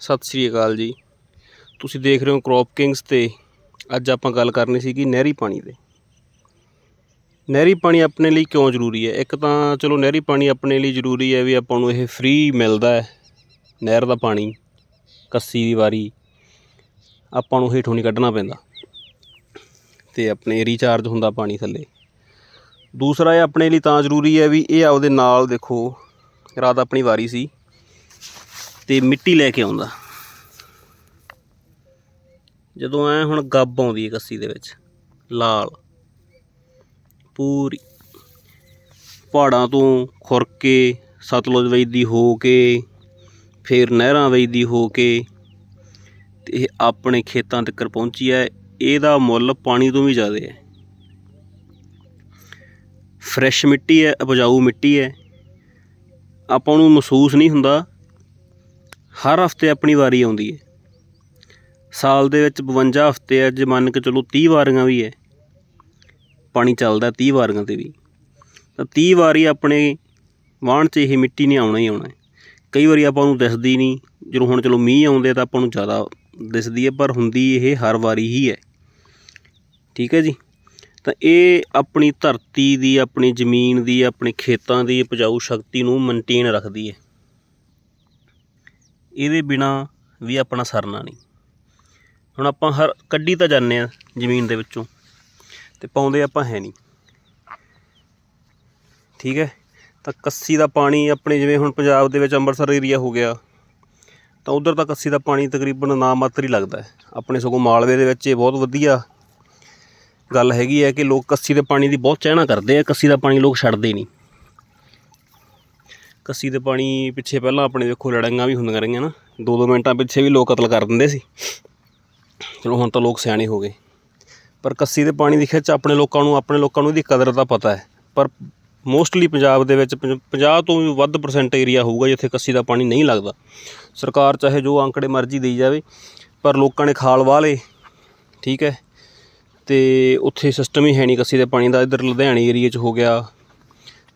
ਸਤਿ ਸ਼੍ਰੀ ਅਕਾਲ ਜੀ। ਤੁਸੀਂ ਦੇਖ ਰਹੇ ਹੋ ਕ੍ਰੌਪ ਕਿੰਗਸ ਤੇ ਅੱਜ ਆਪਾਂ ਗੱਲ ਕਰਨੀ ਸੀਗੀ ਨਹਿਰੀ ਪਾਣੀ ਦੇ। ਨਹਿਰੀ ਪਾਣੀ ਆਪਣੇ ਲਈ ਕਿਉਂ ਜ਼ਰੂਰੀ ਹੈ? ਇੱਕ ਤਾਂ ਚਲੋ ਨਹਿਰੀ ਪਾਣੀ ਆਪਣੇ ਲਈ ਜ਼ਰੂਰੀ ਹੈ ਵੀ ਆਪਾਂ ਨੂੰ ਇਹ ਫ੍ਰੀ ਮਿਲਦਾ ਹੈ ਨਹਿਰ ਦਾ ਪਾਣੀ, ਕੱਸੀ ਦੀ ਵਾਰੀ, ਆਪਾਂ ਨੂੰ ਹੇਠੋਂ ਨਹੀਂ ਕੱਢਣਾ ਪੈਂਦਾ ਤੇ ਆਪਣੇ ਰੀਚਾਰਜ ਹੁੰਦਾ ਪਾਣੀ ਥੱਲੇ। ਦੂਸਰਾ ਇਹ ਆਪਣੇ ਲਈ ਤਾਂ ਜ਼ਰੂਰੀ ਹੈ ਵੀ ਇਹ ਆਪਦੇ ਨਾਲ ਦੇਖੋ, ਰਾਤ ਆਪਣੀ ਵਾਰੀ ਸੀ। ਤੇ ਮਿੱਟੀ ਲੈ ਕੇ ਆਉਂਦਾ। ਜਦੋਂ ਐ ਹੁਣ ਗੱਬ ਆਉਂਦੀ ਹੈ ਕੱਸੀ ਦੇ ਵਿੱਚ, ਲਾਲ, ਪੂਰੀ। ਪਹਾੜਾਂ ਤੋਂ ਖੁਰ ਕੇ, ਸਤਲੁਜ ਵਜਦੀ ਹੋ ਕੇ, ਫਿਰ ਨਹਿਰਾਂ ਵਜਦੀ ਹੋ ਕੇ, ਤੇ ਇਹ ਆਪਣੇ ਖੇਤਾਂ ਤੱਕ ਪਹੁੰਚੀ ਹੈ। ਇਹਦਾ ਮੁੱਲ ਪਾਣੀ ਤੋਂ ਵੀ ਜ਼ਿਆਦਾ ਹੈ। ਫਰੈਸ਼ ਮਿੱਟੀ ਹੈ, ਉਪਜਾਊ ਮਿੱਟੀ ਹੈ। ਆਪਾਂ ਨੂੰ ਮਹਿਸੂਸ ਨਹੀਂ ਹੁੰਦਾ ਹਰ ਹਫ਼ਤੇ ਆਪਣੀ ਵਾਰੀ ਆਉਂਦੀ ਹੈ। ਸਾਲ ਦੇ ਵਿੱਚ 52 ਹਫ਼ਤੇ ਅੱਜ ਮੰਨ ਕੇ ਚਲੋ 30 ਵਾਰੀਆਂ ਵੀ ਹੈ, ਪਾਣੀ ਚੱਲਦਾ 30 ਵਾਰੀਆਂ ਤੇ ਵੀ। ਤਾਂ 30 ਵਾਰੀ ਆਪਣੇ ਵਾਹਣ 'ਚ ਇਹ ਮਿੱਟੀ ਨੇ ਆਉਣਾ ਹੀ ਆਉਣਾ ਕਈ ਵਾਰੀ ਆਪਾਂ ਨੂੰ ਦਿਸਦੀ ਨਹੀਂ, ਜਦੋਂ ਹੁਣ ਚਲੋ ਮੀਂਹ ਆਉਂਦੇ ਤਾਂ ਆਪਾਂ ਨੂੰ ਜ਼ਿਆਦਾ ਦਿਸਦੀ ਹੈ, ਪਰ ਹੁੰਦੀ ਇਹ ਹਰ ਵਾਰੀ ਹੀ ਹੈ। ਠੀਕ ਹੈ ਜੀ? ਤਾਂ ਇਹ ਆਪਣੀ ਧਰਤੀ ਦੀ, ਆਪਣੀ ਜ਼ਮੀਨ ਦੀ, ਆਪਣੇ ਖੇਤਾਂ ਦੀ ਉਪਜਾਊ ਸ਼ਕਤੀ ਨੂੰ ਮੇਨਟੇਨ ਰੱਖਦੀ ਹੈ। ਇਹਦੇ ਬਿਨਾ ਵੀ ਆਪਣਾ ਸਰਨਾ ਨਹੀਂ। ਹੁਣ ਆਪਾਂ ਹਰ ਕੱਢੀ ਤਾਂ ਜਾਂਦੇ ਆ ਜ਼ਮੀਨ ਦੇ ਵਿੱਚੋਂ ਤੇ ਪਾਉਂਦੇ ਆਪਾਂ ਹੈ ਨਹੀਂ। ਠੀਕ ਹੈ? ਤਾਂ ਕੱਸੀ ਦਾ ਪਾਣੀ ਆਪਣੇ ਜਿਵੇਂ ਹੁਣ ਪੰਜਾਬ ਦੇ ਵਿੱਚ ਅੰਮ੍ਰਿਤਸਰ ਏਰੀਆ ਹੋ ਗਿਆ, ਤਾਂ ਉਧਰ ਤਾਂ ਕੱਸੀ ਦਾ ਪਾਣੀ ਤਕਰੀਬਨ ਨਾ ਮਾਤਰ ਹੀ ਲੱਗਦਾ ਆਪਣੇ ਸਗੋਂ ਮਾਲਵੇ ਦੇ ਵਿੱਚ ਇਹ ਬਹੁਤ ਵਧੀਆ ਗੱਲ ਹੈਗੀ ਹੈ ਕਿ ਲੋਕ ਕੱਸੀ ਦੇ ਪਾਣੀ ਦੀ ਬਹੁਤ ਚਾਹਨਾ ਕਰਦੇ ਆ, ਕੱਸੀ ਦਾ ਪਾਣੀ ਲੋਕ ਛੱਡਦੇ ਨਹੀਂ। ਕੱਸੀ ਦੇ ਪਾਣੀ ਪਿੱਛੇ ਪਹਿਲਾਂ ਆਪਣੇ ਦੇਖੋ ਲੜਾਈਆਂ ਵੀ ਹੁੰਦੀਆਂ ਰਹੀਆਂ ਨਾ। ਦੋ ਦੋ ਮਿੰਟਾਂ ਪਿੱਛੇ ਵੀ ਲੋਕ ਕਤਲ ਕਰ ਦਿੰਦੇ ਸੀ। ਚਲੋ ਹੁਣ ਤਾਂ ਲੋਕ ਸਿਆਣੇ ਹੋ ਗਏ। ਪਰ ਕੱਸੀ ਦੇ ਪਾਣੀ ਦੀ ਖਿੱਚ ਆਪਣੇ ਲੋਕਾਂ ਨੂੰ, ਆਪਣੇ ਲੋਕਾਂ ਨੂੰ ਇਹਦੀ ਕਦਰ ਦਾ ਪਤਾ ਹੈ। ਪਰ ਮੋਸਟਲੀ ਪੰਜਾਬ ਦੇ ਵਿੱਚ 50 ਤੋਂ ਵੀ ਵੱਧ ਪਰਸੈਂਟ ਏਰੀਆ ਹੋਊਗਾ ਜਿੱਥੇ ਕੱਸੀ ਦਾ ਪਾਣੀ ਨਹੀਂ ਲੱਗਦਾ। ਸਰਕਾਰ ਚਾਹੇ ਜੋ ਅੰਕੜੇ ਮਰਜ਼ੀ ਦੇਈ ਜਾਵੇ, ਪਰ ਲੋਕਾਂ ਨੇ ਖਾਲ ਵਾਹ ਲਏ ਠੀਕ ਹੈ। ਤੇ ਉੱਥੇ ਸਿਸਟਮ ਹੀ ਹੈ ਨਹੀਂ ਕੱਸੀ ਦੇ ਪਾਣੀ ਦਾ। ਇੱਧਰ ਲੁਧਿਆਣੇ ਏਰੀਏ 'ਚ ਹੋ ਗਿਆ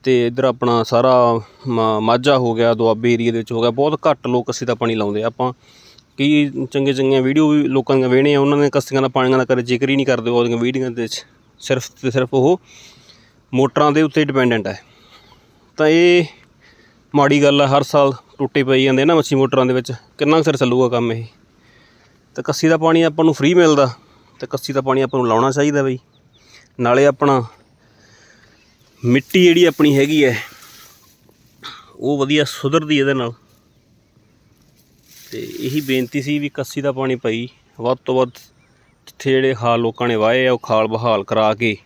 ਅਤੇ ਇੱਧਰ ਆਪਣਾ ਸਾਰਾ ਮਾ- ਮਾਝਾ ਹੋ ਗਿਆ, ਦੁਆਬੇ ਏਰੀਏ ਦੇ ਵਿੱਚ ਹੋ ਗਿਆ। ਬਹੁਤ ਘੱਟ ਲੋਕ ਕੱਸੀ ਦਾ ਪਾਣੀ ਲਾਉਂਦੇ ਆਪਾਂ ਕਈ ਚੰਗੇ ਚੰਗੀਆਂ ਵੀਡੀਓ ਵੀ ਲੋਕਾਂ ਦੀਆਂ ਵੇਖਣੇ ਆ ਉਹਨਾਂ ਨੇ ਕੱਸੀਆਂ ਦਾ ਪਾਣੀਆਂ ਦਾ ਕਦੇ ਜ਼ਿਕਰ ਹੀ ਨਹੀਂ ਕਰਦੇ ਉਹਦੀਆਂ ਵੀਡੀਓ ਦੇ ਵਿੱਚ ਸਿਰਫ ਤੇ ਸਿਰਫ ਉਹ ਮੋਟਰਾਂ ਦੇ ਉੱਤੇ ਡਿਪੈਂਡੈਂਟ ਹੈ ਤਾਂ ਇਹ ਮਾੜੀ ਗੱਲ ਆ, ਹਰ ਸਾਲ ਟੁੱਟੇ ਪਈ ਜਾਂਦੇ ਨਾ ਮੱਛੀ ਮੋਟਰਾਂ ਦੇ ਵਿੱਚ। ਕਿੰਨਾ ਕੁ ਚਿਰ ਚੱਲੂਗਾ ਕੰਮ ਇਹ? ਤਾਂ ਕੱਸੀ ਦਾ ਪਾਣੀ ਆਪਾਂ ਨੂੰ ਫ੍ਰੀ ਮਿਲਦਾ, ਤੇ ਕੱਸੀ ਦਾ ਪਾਣੀ ਆਪਾਂ ਨੂੰ ਲਾਉਣਾ ਚਾਹੀਦਾ ਬਈ। ਨਾਲੇ ਆਪਣਾ ਮਿੱਟੀ ਜਿਹੜੀ ਆਪਣੀ ਹੈਗੀ ਹੈ, ਉਹ ਵਧੀਆ ਸੁਧਰਦੀ ਇਹਦੇ ਨਾਲ। ਤੇ ਇਹੀ ਬੇਨਤੀ ਸੀ ਵੀ ਕੱਸੀ ਦਾ ਪਾਣੀ ਪਈ। ਵੱਧ ਤੋਂ ਵੱਧ ਜਿੱਥੇ ਜਿਹੜੇ ਖਾਲ ਲੋਕਾਂ ਨੇ ਵਾਏ ਆ, ਉਹ ਖਾਲ ਬਹਾਲ ਕਰਾ ਕੇ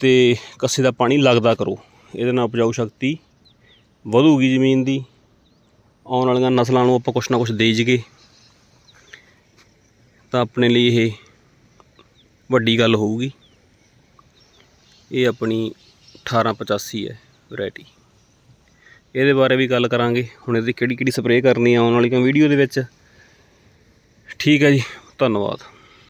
ਤੇ ਕੱਸੀ ਦਾ ਪਾਣੀ ਲੱਗਦਾ ਕਰੋ। ਇਹਦੇ ਨਾਲ ਉਪਜਾਊ ਸ਼ਕਤੀ ਵਧੂਗੀ ਜ਼ਮੀਨ ਦੀ। ਆਉਣ ਵਾਲੀਆਂ ਨਸਲਾਂ ਨੂੰ ਆਪਾਂ ਕੁਛ ਨਾ ਕੁਛ ਦੇ ਜੀਏ ਤਾਂ ਆਪਣੇ ਲਈ ਇਹ ਵੱਡੀ ਗੱਲ ਹੋਊਗੀ। ਇਹ ਆਪਣੀ 1885 ਹੈ ਵੈਰਾਈਟੀ। ਇਹਦੇ ਬਾਰੇ ਵੀ ਗੱਲ ਕਰਾਂਗੇ। ਹੁਣ ਇਹਦੀ ਕਿਹੜੀ ਕਿਹੜੀ ਸਪਰੇਅ ਕਰਨੀ ਆ ਆਉਣ ਵਾਲੀਆਂ ਵੀਡੀਓ ਦੇ ਵਿੱਚ। ਠੀਕ ਹੈ ਜੀ, ਧੰਨਵਾਦ।